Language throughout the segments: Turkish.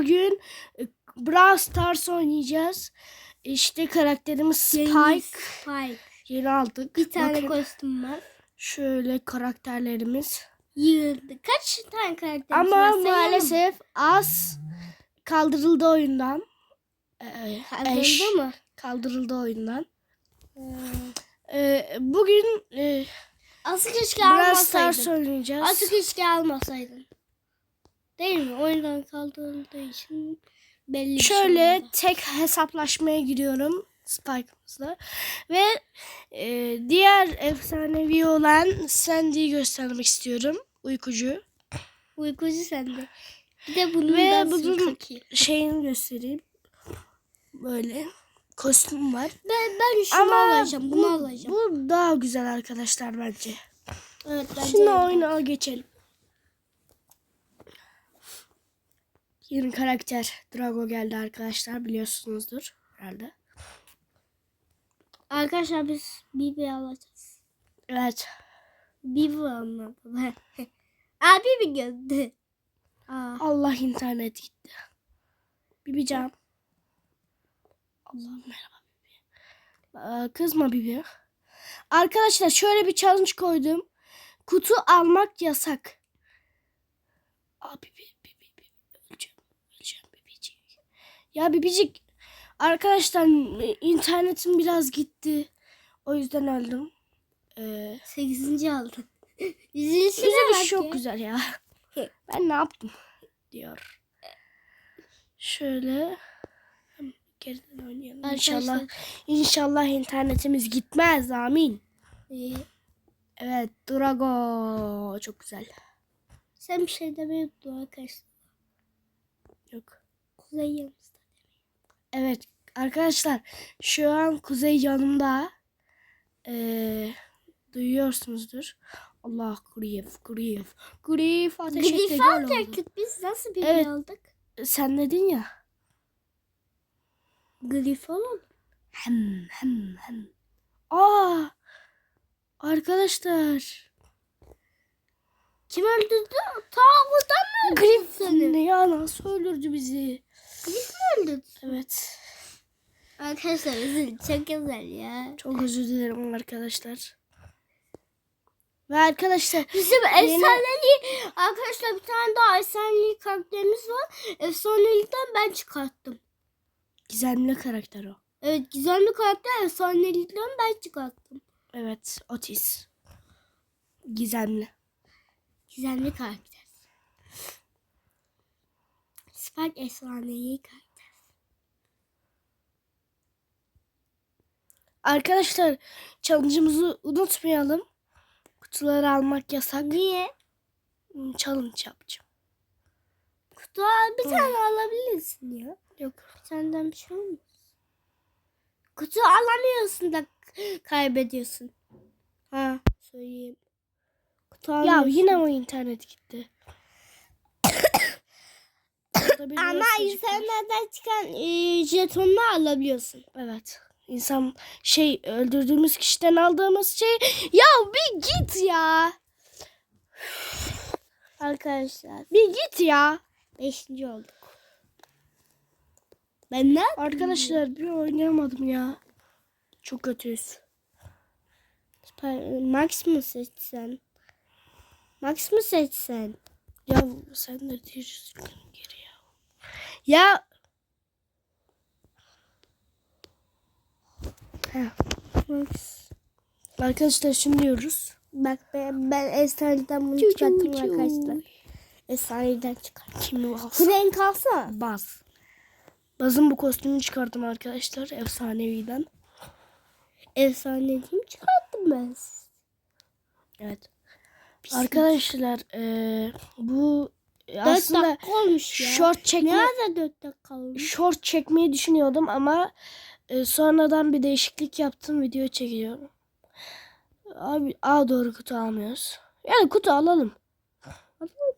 bugün e, Brawl Stars oynayacağız. İşte karakterimiz Yeni Spike. Spike. Yeni aldık. Bir tane Bakın, kostüm var. şöyle karakterlerimiz. Yığıldı. Kaç tane karakterimiz Ama var? sayalım. maalesef az kaldırıldı oyundan. Ee, eş Kaldırıldı mı? kaldırıldı oyundan. Ee, bugün e, Asıl keşke Brawl Stars oynayacağız. Asıl keşke almasaydın. Değil mi? Oyundan kaldırıldığı için belli şey Şöyle oldu. tek hesaplaşmaya giriyorum Spike'ımızla. Ve e, diğer efsanevi olan Sandy'yi göstermek istiyorum. Uykucu. Uykucu sende. Bir de bunun Ve bunun şeyini göstereyim. Böyle kostüm var. Ben, ben şunu Ama alacağım. Bunu bu, alacağım. bu daha güzel arkadaşlar bence. evet bence. Şimdi oyuna geçelim. Yeni karakter Drago geldi arkadaşlar biliyorsunuzdur herhalde. Arkadaşlar biz Bibi alacağız. Evet. Bibi anladım. Abi mi? Aa. Allah internet gitti. Bibi can. Allah merhaba Bibi. Ee, kızma Bibi. Arkadaşlar şöyle bir challenge koydum. Kutu almak yasak. Aa Bibi, Bibi, Bibi. Öleceğim, öleceğim Bibicik. Ya Bibicik. Arkadaşlar internetim biraz gitti. O yüzden öldüm. Ee, 8. aldı. Üzülüşüne Üzülüş bak çok ya. güzel ya. Ben ne yaptım diyor. Şöyle geriden oynayalım. İnşallah Arkadaşlar, inşallah internetimiz gitmez. Amin. e, Evet, Drago çok güzel. sen bir şey demeyi unuttun arkadaşlar. Yok. Kuzey yanımızda. Evet arkadaşlar şu an Kuzey yanımda. Ee, duyuyorsunuzdur. Allah Grif, Grif, Grif ateş etti. Alacaktık biz. Nasıl bir Evet. aldık? Sen dedin ya. Grif alalım. Hem hem hem. Aa! Arkadaşlar. Kim öldürdü? Ta buradan mı seni? Ne ya nasıl öldürdü bizi? Grif mi öldürdü? Evet. Arkadaşlar üzül. Çok güzel ya. Çok özür dilerim arkadaşlar. Ve arkadaşlar Bizim efsaneli arkadaşlar bir tane daha efsaneli karakterimiz var. Efsanelikten ben çıkarttım. gizemli karakter o. Evet gizemli karakter efsanelikten ben çıkarttım. Evet Otis. Gizemli. Gizemli karakter. Spike efsaneyi karakter. Arkadaşlar challenge'ımızı unutmayalım. Kutuları almak yasak. Niye? Hmm, Challenge yapacağım. Kutu al- bir tane alabilirsin ya. Yok. Bir taneden bir şey olmaz. Kutu alamıyorsun da kaybediyorsun. Ha söyleyeyim. Kutu Ya yine o internet gitti. Ama insanlardan çıkan e, jetonunu alabiliyorsun. Evet. İnsan şey öldürdüğümüz kişiden aldığımız şey ya bir git ya. Arkadaşlar. Bir git ya. Beşinci olduk. Ben ne? Arkadaşlar bir oynayamadım ya. Çok kötüyüz. Max mı seçsen? Max mı seçsen? Ya sen de düzgün geri ya. Arkadaşlar şimdi diyoruz. Bak ben, ben Efsane'den bunu çıkarttım arkadaşlar. Efsane'den çıkarttım. Kimi var? Fren kalsa. Baz. Baz'ın bu kostümünü çıkardım arkadaşlar. Efsaneviden. Efsane'den çıkarttım ben. Evet. Pislik. Arkadaşlar bu e, Dört aslında dakika olmuş ya. short çekme Nerede dört dakika olmuş? short çekmeyi düşünüyordum ama e, sonradan bir değişiklik yaptım video çekiyorum. Abi A doğru kutu almıyoruz. Yani kutu alalım.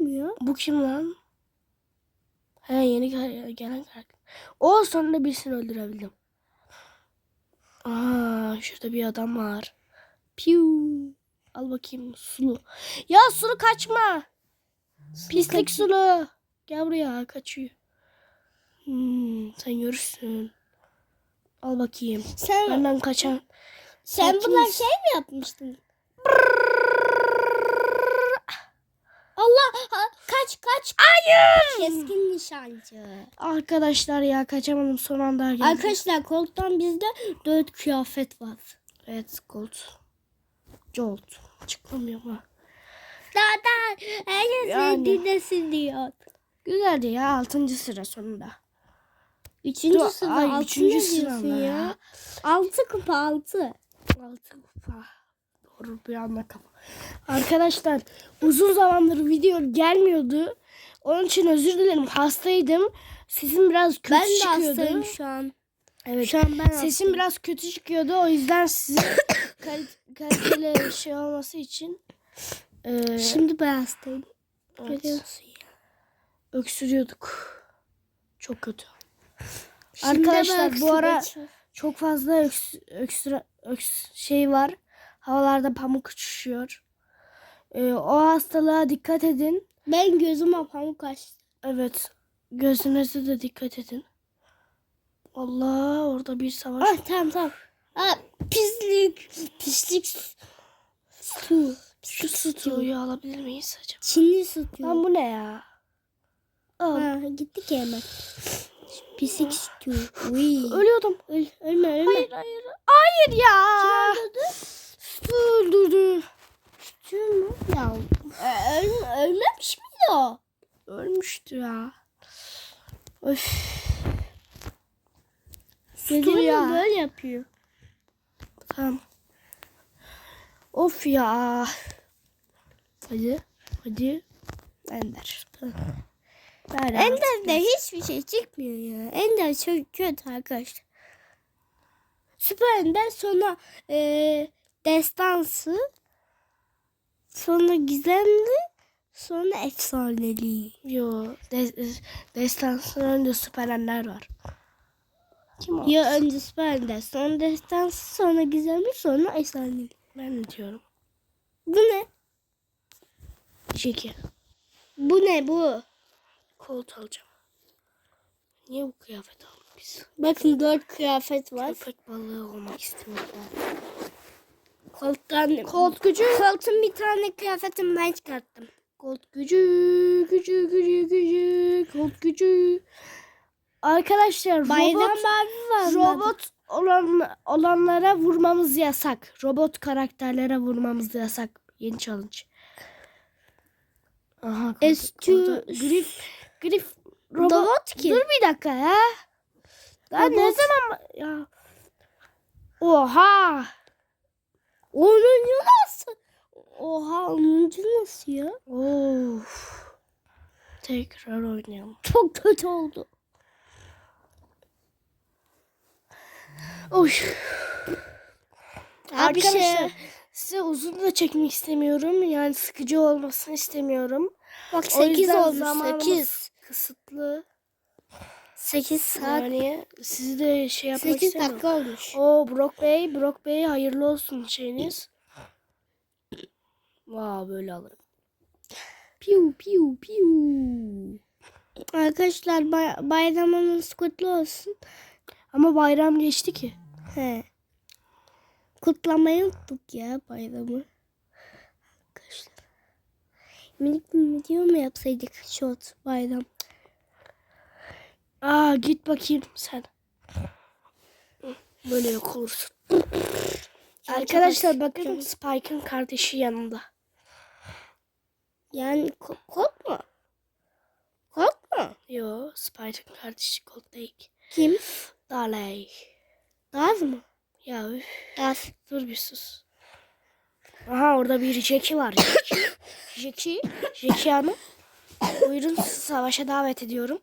Olmuyor. Bu kim lan? He yeni gel- gelen karakter. O sonunda birisini öldürebildim. Aa şurada bir adam var. Piu. Al bakayım sulu. Ya sulu kaçma. Pislik sulu. Gel buraya kaçıyor. Hmm, sen görürsün. Al bakayım. Sen Benden kaçan. sen misin? şey mi yapmıştın? Allah ha, kaç kaç. Hayır. Keskin nişancı. Arkadaşlar ya kaçamadım son anda geldim. Arkadaşlar koltuktan bizde dört kıyafet var. Evet gold. Jolt. Çıkmamıyor mu? Zaten herkes Yani. sevdiğindesin diyor. Güzeldi ya 6. sıra sonunda. Üçüncü Dur, sıra ay, altı üçüncü diyorsun ya. ya? Altı kupa altı. 6 kupa. Doğru bir anda kafa. Arkadaşlar uzun zamandır video gelmiyordu. Onun için özür dilerim. Hastaydım. Sesim biraz kötü Ben de çıkıyordu. hastayım şu an. Evet. Şu an ben Sesim hastayım. biraz kötü çıkıyordu. O yüzden size kal- kaliteli şey olması için e, Şimdi ben hastayım. evet, Görüyorsun ya. öksürüyorduk. Çok kötü. Şimdi Arkadaşlar bu ara çok fazla öks, öksüre, öks, şey var. Havalarda pamuk uçuşuyor. E, o hastalığa dikkat edin. ben gözüme pamuk açtım. Evet. Gözünüze de dikkat edin. Allah orada bir savaş. Ah tamam tamam. Ah, pislik. Pislik. Su. Şu suyu alabilir miyiz acaba? Çinli sütü. Lan bu ne ya? Al. Ha, gittik ya hemen. Pislik sütü. Uy. Ölüyordum. Öl, ölme ölme. Hayır hayır. Hayır ya. Kim öldürdü? Su öldürdü. Sütü mü? Ya. Ö- ölme, ölmemiş miydi o? Ölmüştü ya. Öf. Gözümü ya. böyle yapıyor. Tamam. Of ya. Hadi. Hadi. Ender. Ya. Ender'de hiçbir şey çıkmıyor ya. Ender çok kötü arkadaşlar. Süper Ender sonra eee destansı sonra gizemli sonra efsaneli. Yo. De, destansın önce süperenler var. Kim o? Ya önce Süper Ender sonra destansı sonra gizemli sonra efsaneli. Ben ne diyorum? Bu ne? Jackie. Bu ne bu? Kolt alacağım. Niye bu kıyafet aldık biz? Bakın dört kıyafet var. Köpek balığı olmak istiyorum. Koltuktan, Kolt gücü. koltuğun bir tane kıyafetimi ben çıkarttım. Kolt gücü. Gücü gücü gücü. Kolt gücü. Arkadaşlar Bayram robot, mavi var. robot olan, olanlara vurmamız yasak. Robot karakterlere vurmamız yasak. Yeni challenge. Aha. Orada Grif. Grif. Robot. Ki. Dur bir dakika ya. Daha ne Robot. zaman ya? Oha. Onuncu nasıl? Oha onuncu nasıl ya? Of. Tekrar oynayalım. Çok kötü oldu. Oy. Abi Arkadaşlar şey- size uzun da çekmek istemiyorum. Yani sıkıcı olmasını istemiyorum. Bak O 8 yüzden olmuş zamanımız 8. Kısıtlı. 8 saat. Yani sizi de şey yapmak 8 istemiyorum. dakika olmuş. O Brock Bey, Brock Bey hayırlı olsun şeyiniz. Vaa böyle alırım. Piu piu piu. Arkadaşlar bay bayramınız kutlu olsun. Ama bayram geçti ki. He. Kutlamayı unuttuk ya bayramı. Arkadaşlar. Minik bir video mu yapsaydık short bayram? Aa git bakayım sen. Böyle yok olursun. Arkadaşlar bakın Spike'ın kardeşi yanında. Yani ko- kod mu? Kod mu? Yo Spike'ın kardeşi Gold Lake. Kim? Daley. Gaz mı? Ya üf, dur bir sus. Aha orada bir Jackie var. Jackie. Jackie. Jackie Hanım. Buyurun savaşa davet ediyorum.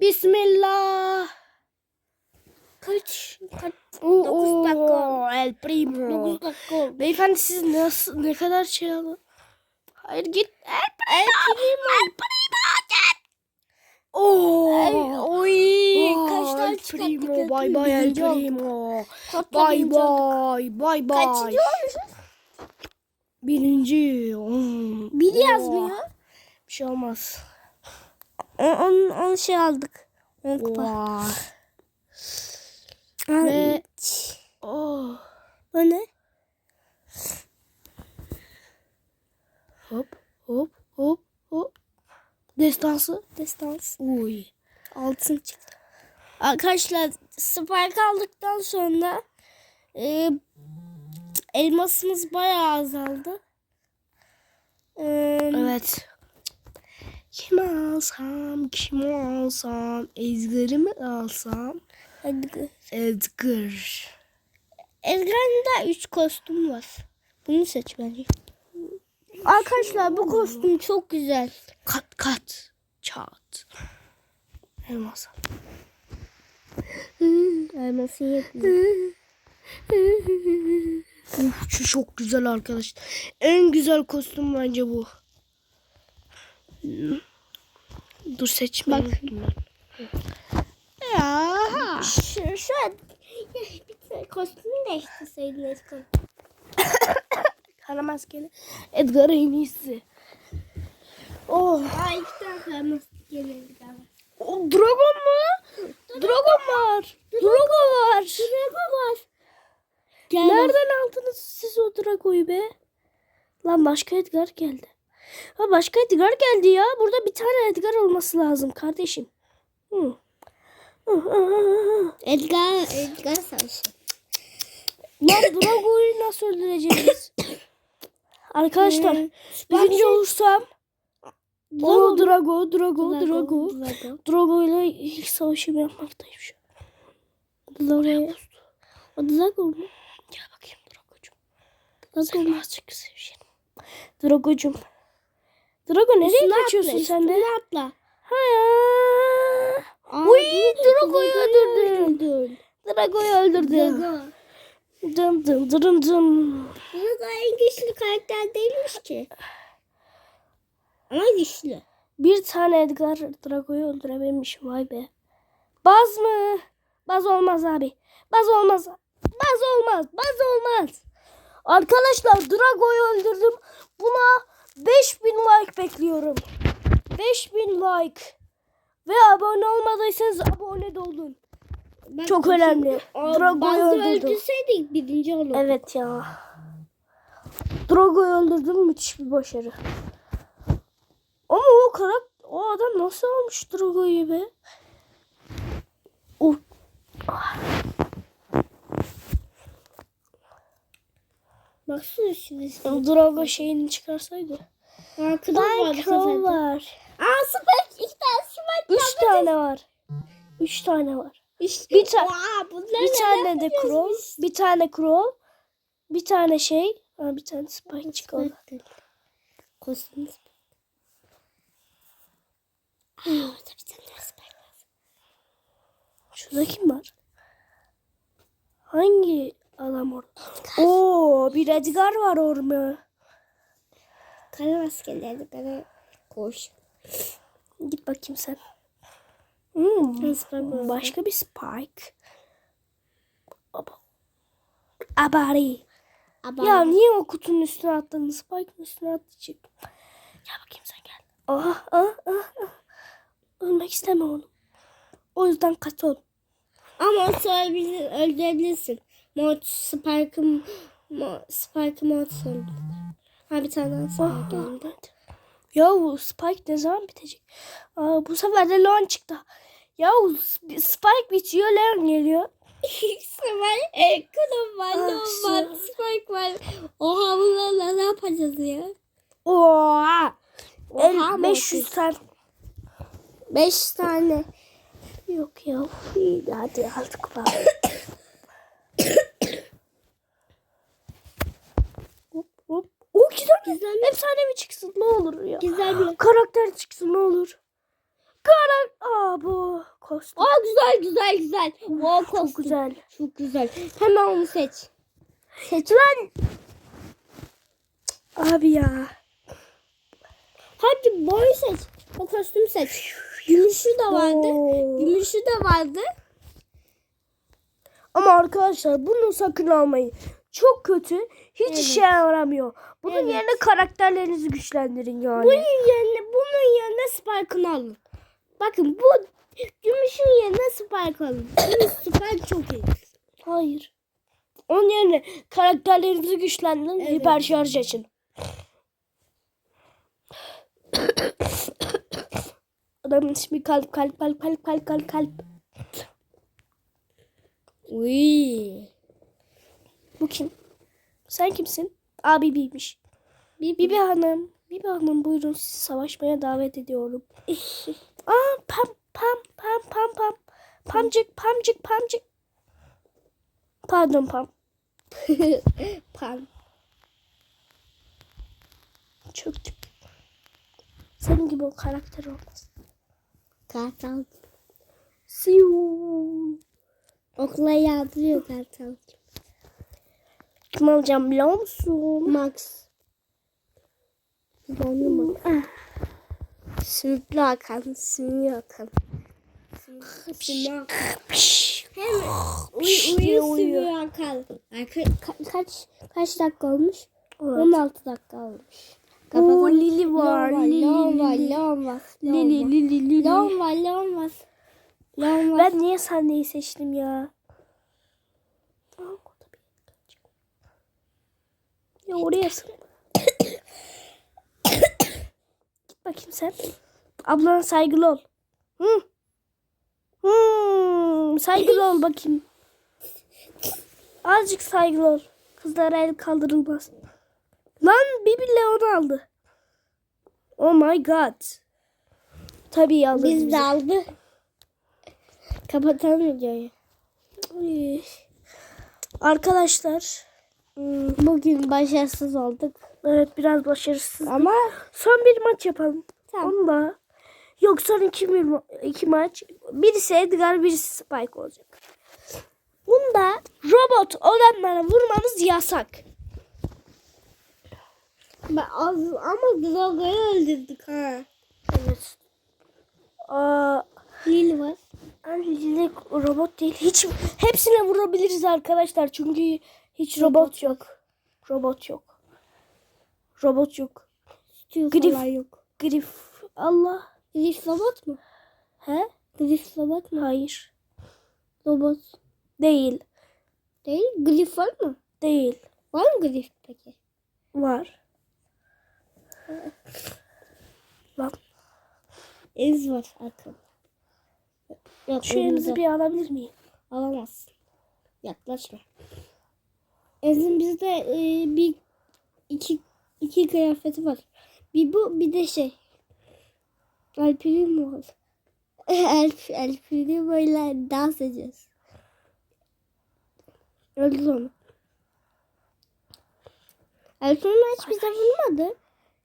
Bismillah. Kaç? Kaç? Oo, Dokuz dakika. El Primo. 9 dakika. Beyefendi siz nasıl ne kadar şey alın? Hayır git. El Primo. El Primo. Oo. Oy. Aa, Kaç tane El çıkarttık? Primo. Bay bay El. Primo. Bay bay. Bay bay. Kaçıncı olmuşuz? Birinci. Hmm. Biri Oo. yazmıyor. Bir şey olmaz. On, on, on şey aldık. Vay. Ve Ve oh. o ne? Hop hop hop hop. Destansı. Destans. Uy. Altın çıktı. Arkadaşlar spike aldıktan sonra e, elmasımız bayağı azaldı. E, Evet. Kim alsam, kim alsam, Ezgi'ri mi alsam? hadi. Edgar. Ezgi'nin de 3 kostüm var. Bunu seç bence. Arkadaşlar bu kostüm çok güzel. Kat kat. Çat. Elmas. Elması yetmiyor. Uf, şu çok güzel arkadaş. En güzel kostüm bence bu. Dur seçme. Bak. Ya. Şu, şu an bir kostümü değiştirseydin Ezgi. Kara maskeli. Edgar en iyisi. Oh. Aa iki tane kırmızı gelirdi galiba. O Dragon mu? Dragon var. Dragon var. Drago var. Gel. Nereden aldınız siz o Drago'yu be? Lan başka Edgar geldi. Ha başka Edgar geldi ya. Burada bir tane Edgar olması lazım kardeşim. Hı. Edgar, Edgar Savaşı. Lan Drago'yu nasıl öldüreceğiz? Arkadaşlar birinci olursam o Drago, Drago, Drago. Drago. Drago ile ilk savaşımı yapmaktayım şu an. Oraya O Drago mu? Gel bakayım Drago'cum. Seni azıcık sevişelim. Drago'cum. Drago nereye Üstüne kaçıyorsun atla, sen de? üstüne atla. Ha ya. Uy, Drago- Drago'yu öldürdün. Drago'yu öldürdün. Drago. Dın dın dın dın. Drago en güçlü karakter değilmiş ki. Ama güçlü. Bir tane Edgar Drago'yu öldürebilmiş. Vay be. Baz mı? Baz olmaz abi. Baz olmaz. Baz olmaz. Baz olmaz. Arkadaşlar Drago'yu öldürdüm. Buna 5000 like bekliyorum. 5000 like. Ve abone olmadıysanız abone de olun. Bak, Çok önemli. Bazı öldürdüm. öldürseydik birinci olurdu. Evet ya. Drago'yu öldürdüm müthiş bir başarı. Ama o karakter, o adam nasıl almış Drago'yu be? O Baksana şimdi. Drago şeyini çıkarsaydı. Arkadan var bu sefer. de. var. Aa sıfır. İki tane sıfır. Üç tane var. Üç tane var. İşte. Bir ta- bunlar Bir tane de Crow, bir tane Crow, bir tane şey, ha, bir tane Spike çıkalım. Kostüm. Aa orada bir tane daha spike var. Şurada kim var? Hangi adam orada? Oo, bir Edgar var orada. Kara maskeleri kara koş. Git bakayım sen. Hmm, başka bir Spike. Aba. Abari. Ama Ya niye o kutunun üstüne attın? Spike'ın üstüne atlayacak. Gel bakayım sen gel. Ah, ah, ah, ah. Ölmek isteme oğlum. O yüzden kaç ol. ama söyleyebilir, öldürebilirsin. Mod Spike'ım Mo- Spike'ı mod söyle. Ha bir tane daha Spike geldi. Ya bu Spike ne zaman bitecek? Aa, bu sefer de Leon çıktı. Ya Spike bitiyor Leon geliyor. Spike, e, Kudum var, Ah, Leon var, Spike var. Oha bunlarla ne yapacağız ya? Oha. Oha El mı 500 tane. Beş tane. Yok ya. İyi hadi artık bak. hop hop. O güzel. Güzel. Efsane mi çıksın ne olur ya. Güzel bir. Karakter çıksın ne olur. Karak. Aa bu kostüm. Aa güzel güzel güzel. Çok kostüm. güzel. Çok güzel. Hemen onu seç. Seç lan. Abi ya. Hadi boy seç. O kostümü seç. Gümüşü de vardı. Oo. Gümüşü de vardı. Ama arkadaşlar bunu sakın almayın. Çok kötü. Hiç Evet. işe yaramıyor. Bunun Evet. yerine karakterlerinizi güçlendirin yani. Bunun yerine bunun yerine Spike'ını alın. Bakın bu gümüşün yerine Spike alın. Spike çok iyi. Hayır. Onun yerine karakterlerinizi güçlendirin Evet. hiper şarj açın. Adamın ismi kalp kalp kalp kalp kalp kalp kalp. Uy. Bu kim? Sen kimsin? Abi Bibi'ymiş. Bibi Hanım. Bibi Hanım buyurun sizi savaşmaya davet ediyorum. Aa pam pam pam pam pam. Pamcık pamcık pamcık. Pardon pam. Pan. Çöktük. Senin gibi o karakter olmaz. Kartal. Siu. Okula yağdırıyor kartal. Kim alacağım biliyor musun? Max. Canlı Max. Sümüklü Hakan. Sümüklü Hakan. Sümüklü Hakan. Hem uyu Hakan. Ay, ka- ka- kaç kaç dakika olmuş? Evet. 16 dakika olmuş. Oo, Lili var. Lili, Lili. Lili, Lili, Lili. Var. Leon var. Ben niye sahneyi seçtim ya? Ya oraya sık. Git bakayım sen. Ablana saygılı ol. Hı. Hmm, saygılı ol bakayım. Azıcık saygılı ol. Kızlara el kaldırılmaz. Lan Bibi Leon aldı. Oh my god. Tabii aldı. Biz de aldı. Kapatalım videoyu. Arkadaşlar. hmm, Bugün başarısız olduk. Evet biraz başarısız. Ama Son bir maç yapalım. Tamam. Onu da. Yok son iki, bir iki maç. Birisi Edgar birisi Spike olacak. Bunda robot olanlara vurmanız yasak. ben az, ama Drogo'yu öldürdük ha. Evet. Aa, Lil var. Lili robot değil. Hiç hepsine vurabiliriz arkadaşlar. Çünkü hiç robot yok. Robot yok. Robot yok. Stu Grif. falan yok. Grif. Allah. Grif robot mu? He? Grif robot mu? Hayır. Robot. Değil. Değil. Grif var mı? Değil. Var mı Grif peki? Var. Bak Ez var akıl. Yok şu elimizde. bir alabilir miyim? Alamazsın. Yaklaşma. Ezin bizde e, bir iki iki kıyafeti var. Bir bu bir de şey. Alpinin mi var? Alp, Alpini böyle dans edeceğiz. Öldür onu. Alpinin hiç bize vurmadı.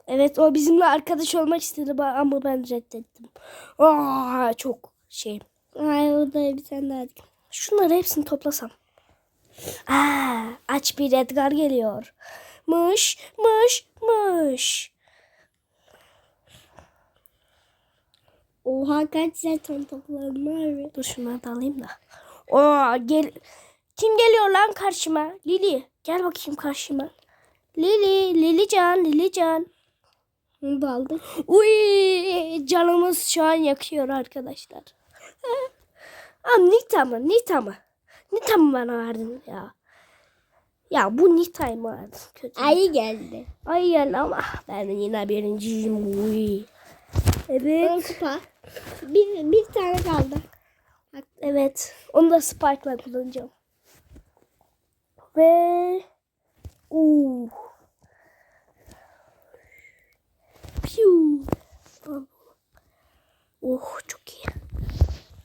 Evet o bizimle arkadaş olmak istedi ama ben reddettim. Aa, çok şey. Ay o da bir tane daha. Şunları hepsini toplasam. Aa, aç bir Edgar geliyor. Mış, mış, mış. Oha kaç zaten topladın var Dur şunları da alayım da. Oo, gel. Kim geliyor lan karşıma? Lili. Gel bakayım karşıma. Lili, Lilican, Lilican. Bunu da aldık. Uy, canımız şu an yakıyor arkadaşlar. Aa, Nita mı? Nita mı? Nita mı bana verdin ya? Ya bu Nita'yı mı? Kötü. Ayı geldi. Ay geldi ama ben yine birinciyim. Uy. Evet. kupa. Bir, bir tane kaldı. Evet. Onu da Spike'la kullanacağım. Ve uh. Piu. Oh çok iyi.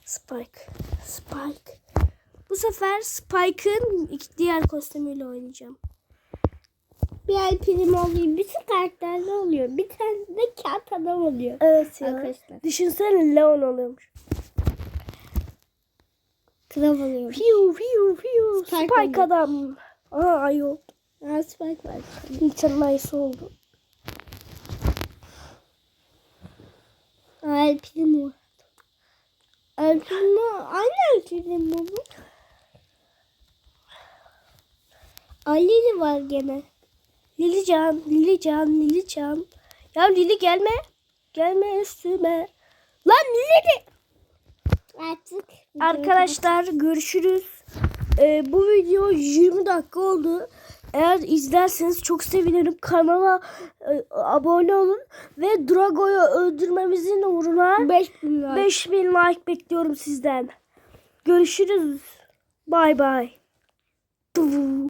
Spike. Spike. Bu sefer Spike'ın diğer kostümüyle oynayacağım. Bir el prim oluyor. Bütün karakterler oluyor. Bir tane de kağıt adam oluyor. Evet ya. Arkadaşlar. Düşünsene Leon oluyormuş. Krav oluyor. Piu piu piu. Spike Spike, adam. Aa ay oldu. Aa, Spike var. Nita'nın ayısı oldu. Aa, el prim o. El prim o. Aynı el prim o bu. Ali var gene. Lilican, Lilican, Lilican. Ya Lili gelme. Gelme üstüme. Lan nereye? Artık Arkadaşlar görüşürüz. Ee, bu video 20 dakika oldu. Eğer izlerseniz çok sevinirim. Kanala e, abone olun ve Drago'yu öldürmemizin uğruna 5000 like. 5000 like bekliyorum sizden. Görüşürüz. Bay bay.